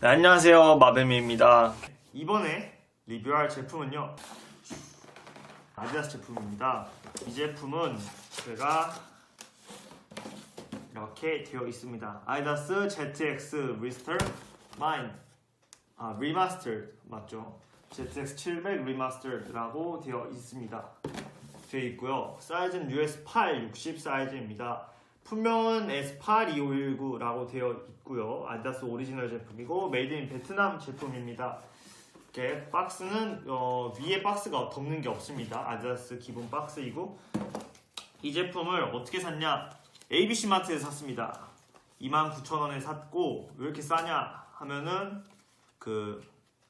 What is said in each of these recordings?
네, 안녕하세요. 마뱀입니다. 이번에 리뷰할 제품은요. 아디다스 제품입니다. 이 제품은 제가 이렇게 되어 있습니다. 아디다스 ZX 리스터 마인. 아 리마스터드 맞죠? ZX 700 리마스터드라고 되어 있습니다. 되어 있고요. 사이즈는 US 8 60 사이즈입니다 품명은 S82519라고 되어 있고요. 아디다스 오리지널 제품이고 메이드 인 베트남 제품입니다. 이렇게 박스는 어, 위에 박스가 덮는 게 없습니다. 아디다스 기본 박스이고 이 제품을 어떻게 샀냐? ABC 마트에서 샀습니다. 29,000원에 샀고 왜 이렇게 싸냐 하면은 그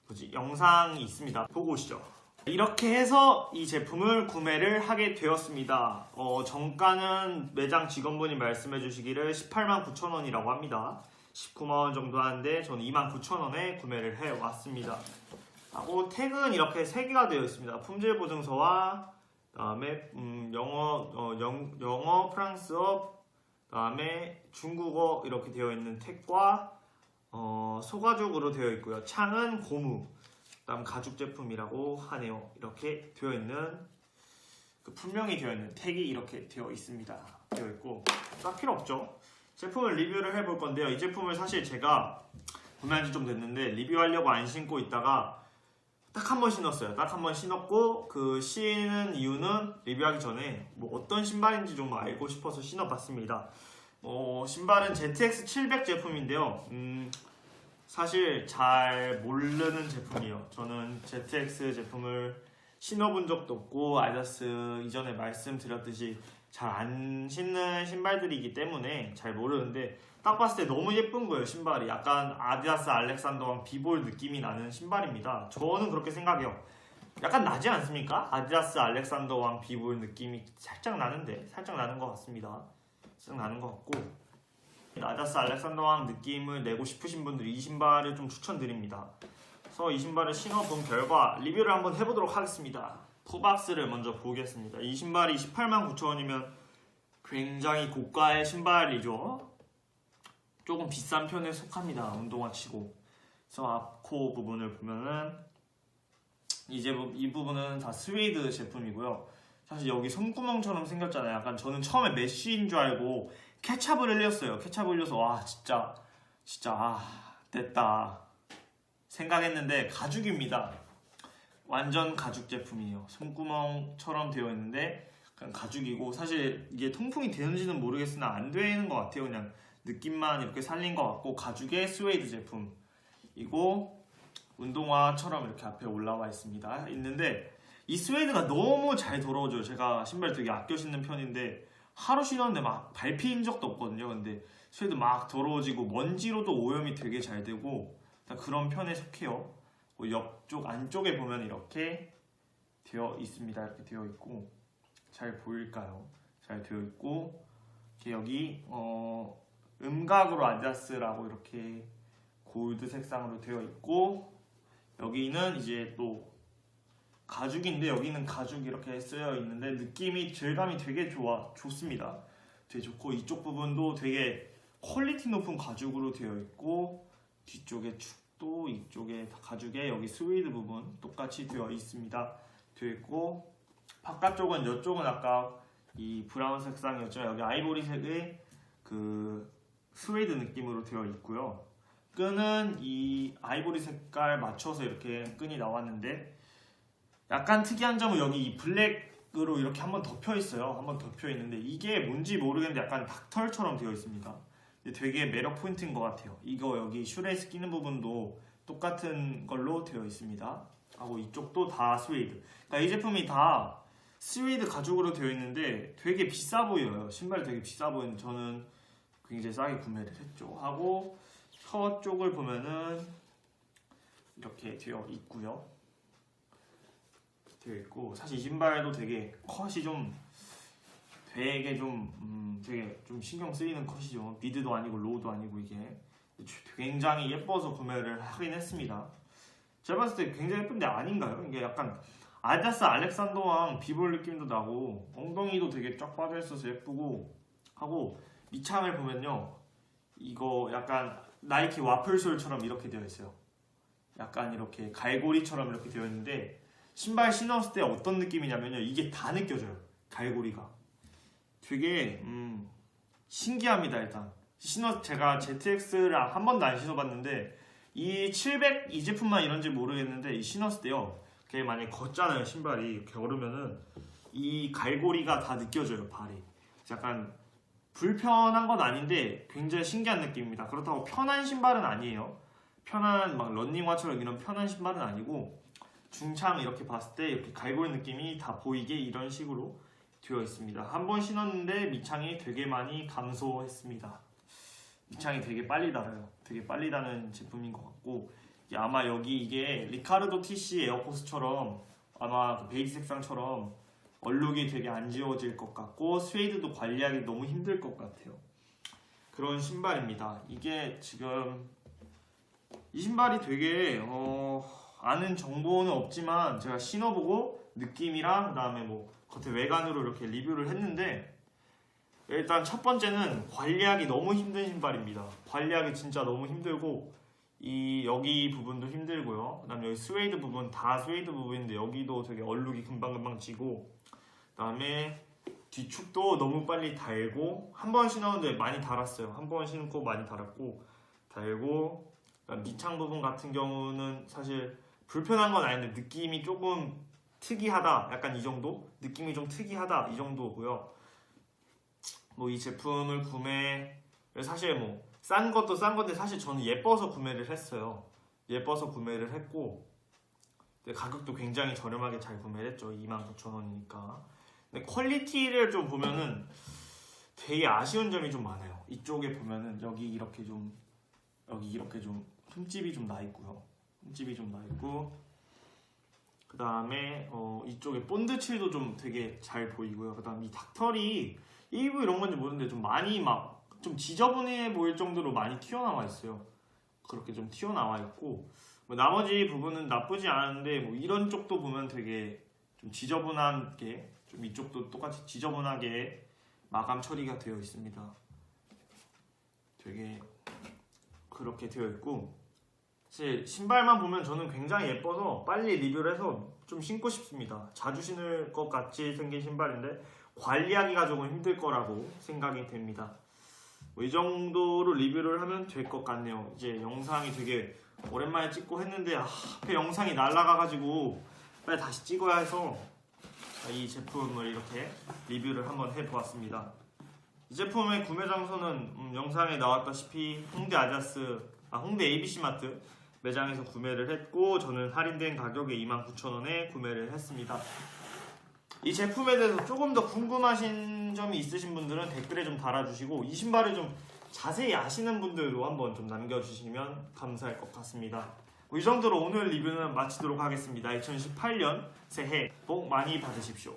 뭐지 영상이 있습니다. 보고 오시죠. 이렇게 해서 이 제품을 구매를 하게 되었습니다. 어, 정가는 매장 직원분이 말씀해 주시기를 18만 9천 원이라고 합니다. 19만 원 정도 하는데 저는 2만 9천 원에 구매를 해 왔습니다. 하고 태그는 이렇게 3개가 되어 있습니다. 품질 보증서와 그다음에 음, 영어 어, 영, 영어 프랑스어 그다음에 중국어 이렇게 되어 있는 택과 어, 소가죽으로 되어 있고요. 창은 고무 다음 가죽 제품이라고 하네요. 이렇게 되어 있는 그 분명히 되어 있는 택이 이렇게 되어 있습니다. 되어 있고 딱 필요 없죠. 제품을 리뷰를 해볼 건데요. 이 제품을 사실 제가 구매한 지 좀 됐는데 리뷰하려고 안 신고 있다가 딱 한 번 신었어요. 딱 한 번 신었고 그 신은 이유는 리뷰하기 전에 뭐 어떤 신발인지 좀 알고 싶어서 신어봤습니다. 어, 신발은 ZX 700 제품인데요. 음, 사실 잘 모르는 제품이에요. 저는 ZX 제품을 신어본 적도 없고 아디다스 이전에 말씀드렸듯이 잘 안 신는 신발들이기 때문에 잘 모르는데 딱 봤을 때 너무 예쁜 거예요 신발이 약간 아디다스 알렉산더왕 비볼 느낌이 나는 신발입니다. 저는 그렇게 생각해요. 약간 나지 않습니까? 아디다스 알렉산더왕 비볼 느낌이 살짝 나는데 살짝 나는 것 같습니다. 살짝 나는 것 같고 아다스 알렉산더왕 느낌을 내고 싶으신 분들 이 신발을 좀 추천드립니다. 그래서 이 신발을 신어본 결과 리뷰를 한번 해보도록 하겠습니다. 포박스를 먼저 보겠습니다. 이 신발이 18만 9천원이면 굉장히 고가의 신발이죠. 조금 비싼 편에 속합니다. 운동화 치고. 그래서 앞코 부분을 보면은 이 제품 이 부분은 다 스웨이드 제품이고요. 사실 여기 손구멍처럼 생겼잖아요. 약간 저는 처음에 메쉬인 줄 알고 케찹을 흘렸어요. 케찹을 흘려서 와 진짜 진짜 아 됐다 생각했는데 가죽입니다. 완전 가죽 제품이에요. 손구멍처럼 되어 있는데 그냥 가죽이고 사실 이게 통풍이 되는지는 모르겠으나 안 되는 것 같아요. 그냥 느낌만 이렇게 살린 것 같고 가죽의 스웨이드 제품이고 운동화처럼 이렇게 앞에 올라와 있습니다. 있는데 이 스웨이드가 너무 잘 돌아오죠. 제가 신발 되게 아껴 신는 편인데 하루 신었는데 막 밟힌 적도 없거든요. 근데 스웨이드 막 더러워지고 먼지로도 오염이 되게 잘 되고 그런 편에 속해요. 뭐 옆쪽 안쪽에 보면 이렇게 되어 있습니다. 이렇게 되어 있고 잘 보일까요? 잘 되어 있고 이렇게 여기 어, 음각으로 아디다스라고 이렇게 골드 색상으로 되어 있고 여기는 이제 또 가죽인데 여기는 가죽 이렇게 쓰여 있는데 느낌이 질감이 되게 좋아 좋습니다. 되게 좋고 이쪽 부분도 되게 퀄리티 높은 가죽으로 되어 있고 뒤쪽에 축도 이쪽에 가죽에 여기 스웨이드 부분 똑같이 되어 있습니다. 되어 있고 바깥쪽은 이쪽은 아까 이 브라운 색상이었죠. 여기 아이보리색의 그 스웨이드 느낌으로 되어 있고요. 끈은 이 아이보리 색깔 맞춰서 이렇게 끈이 나왔는데 약간 특이한 점은 여기 이 블랙으로 이렇게 한번 덮여 있어요. 한번 덮여 있는데 이게 뭔지 모르겠는데 약간 닭털처럼 되어 있습니다. 되게 매력 포인트인 것 같아요. 이거 여기 슈레이스 끼는 부분도 똑같은 걸로 되어 있습니다. 하고 이쪽도 다 스웨이드. 그러니까 이 제품이 다 스웨이드 가죽으로 되어 있는데 되게 비싸 보여요. 신발 되게 비싸 보이는데 저는 굉장히 싸게 구매를 했죠. 하고 혀 쪽을 보면은 이렇게 되어 있고요. 되어 있고 사실 이 신발도 되게 컷이 좀 되게 좀 음, 되게 좀 신경 쓰이는 컷이죠. 미드도 아니고 로우도 아니고 이게 굉장히 예뻐서 구매를 하긴 했습니다. 제가 봤을 때 굉장히 예쁜데 아닌가요? 이게 약간 아디다스 알렉산더왕 비볼 느낌도 나고 엉덩이도 되게 쫙 빠져 있어서 예쁘고 하고 밑창을 보면요 이거 약간 나이키 와플솔처럼 이렇게 되어 있어요. 약간 이렇게 갈고리처럼 이렇게 되어 있는데 신발 신었을 때 어떤 느낌이냐면요. 이게 다 느껴져요. 갈고리가. 되게 음, 신기합니다. 일단 신어 제가 ZX를 한 번도 안 신어봤는데 이 700 이 제품만 이런지 모르겠는데 이 신었을 때요. 그게 만약에 걷잖아요 신발이 이렇게 걸으면은 이 갈고리가 다 느껴져요 발이. 약간 불편한 건 아닌데 굉장히 신기한 느낌입니다. 그렇다고 편한 신발은 아니에요. 편한 막 런닝화처럼 이런 편한 신발은 아니고 중창 이렇게 봤을 때 이렇게 갈고리 느낌이 다 보이게 이런 식으로 되어 있습니다. 한 번 신었는데 밑창이 되게 많이 감소했습니다. 밑창이 되게 빨리 닳아요. 되게 빨리 닳는 제품인 것 같고 아마 여기 이게 리카르도 TC 에어포스처럼 아마 그 베이지 색상처럼 얼룩이 되게 안 지워질 것 같고 스웨이드도 관리하기 너무 힘들 것 같아요. 그런 신발입니다. 이게 지금 이 신발이 되게 어, 아는 정보는 없지만 제가 신어보고 느낌이랑 그다음에 뭐 겉에 외관으로 이렇게 리뷰를 했는데 일단 첫 번째는 관리하기 너무 힘든 신발입니다. 관리하기 진짜 너무 힘들고 이 여기 부분도 힘들고요. 그다음에 여기 스웨이드 부분 다 스웨이드 부분인데 여기도 되게 얼룩이 금방금방 지고 그다음에 뒤축도 너무 빨리 달고 한 번 신었는데 많이 달았어요. 한 번 신고 많이 달았고 달고 밑창 부분 같은 경우는 사실 불편한 건 아닌데 느낌이 조금 특이하다. 약간 이 정도 느낌이 좀 특이하다 이 정도고요. 뭐 이 제품을 구매 사실 뭐 싼 것도 싼 건데 사실 저는 예뻐서 구매를 했어요. 예뻐서 구매를 했고 가격도 굉장히 저렴하게 잘 구매를 했죠. 29,000원이니까. 근데 퀄리티를 좀 보면은 되게 아쉬운 점이 좀 많아요. 이쪽에 보면은 여기 이렇게 좀 여기 이렇게 좀 흠집이 좀 나 있고요. 흠집이 좀 나 있고 그 다음에 어, 이쪽에 본드 칠도 좀 되게 잘 보이고요. 그 다음 이 닥털이 일부 이런 건지 모르는데 좀 많이 막 좀 지저분해 보일 정도로 많이 튀어나와 있어요. 그렇게 좀 튀어나와 있고 뭐 나머지 부분은 나쁘지 않은데 뭐 이런 쪽도 보면 되게 좀 지저분하게 좀 이쪽도 똑같이 지저분하게 마감 처리가 되어 있습니다. 되게 그렇게 되어 있고 사실 신발만 보면 저는 굉장히 예뻐서 빨리 리뷰를 해서 좀 신고 싶습니다. 자주 신을 것 같이 생긴 신발인데 관리하기가 조금 힘들 거라고 생각이 됩니다. 뭐 이 정도로 리뷰를 하면 될 것 같네요. 이제 영상이 되게 오랜만에 찍고 했는데 아, 앞에 영상이 날라가가지고 빨리 다시 찍어야 해서 이 제품을 이렇게 리뷰를 한번 해보았습니다. 이 제품의 구매 장소는 음, 영상에 나왔다시피 홍대 아자스, 아 홍대 ABC 마트 매장에서 구매를 했고 저는 할인된 가격에 29,000원에 구매를 했습니다. 이 제품에 대해서 조금 더 궁금하신 점이 있으신 분들은 댓글에 좀 달아주시고 이 신발을 좀 자세히 아시는 분들도 한번 좀 남겨주시면 감사할 것 같습니다. 뭐이 정도로 오늘 리뷰는 마치도록 하겠습니다. 2018년 새해 복 많이 받으십시오.